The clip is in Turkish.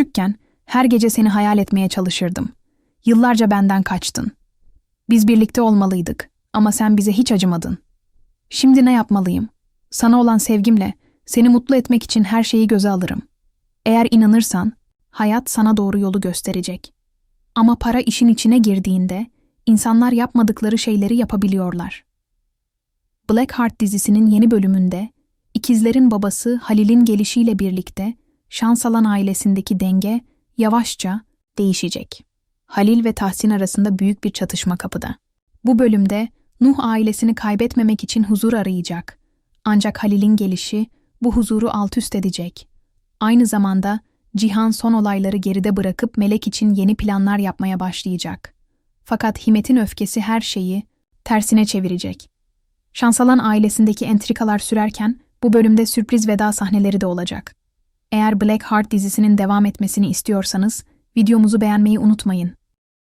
Küçükken her gece seni hayal etmeye çalışırdım. Yıllarca benden kaçtın. Biz birlikte olmalıydık ama sen bize hiç acımadın. Şimdi ne yapmalıyım? Sana olan sevgimle seni mutlu etmek için her şeyi göze alırım. Eğer inanırsan hayat sana doğru yolu gösterecek. Ama para işin içine girdiğinde insanlar yapmadıkları şeyleri yapabiliyorlar. Blackheart dizisinin yeni bölümünde ikizlerin babası Halil'in gelişiyle birlikte şans alan ailesindeki denge yavaşça değişecek. Halil ve Tahsin arasında büyük bir çatışma kapıda. Bu bölümde Nuh ailesini kaybetmemek için huzur arayacak. Ancak Halil'in gelişi bu huzuru alt üst edecek. Aynı zamanda Cihan son olayları geride bırakıp Melek için yeni planlar yapmaya başlayacak. Fakat Himet'in öfkesi her şeyi tersine çevirecek. Şansalan ailesindeki entrikalar sürerken bu bölümde sürpriz veda sahneleri de olacak. Eğer Black Heart dizisinin devam etmesini istiyorsanız videomuzu beğenmeyi unutmayın.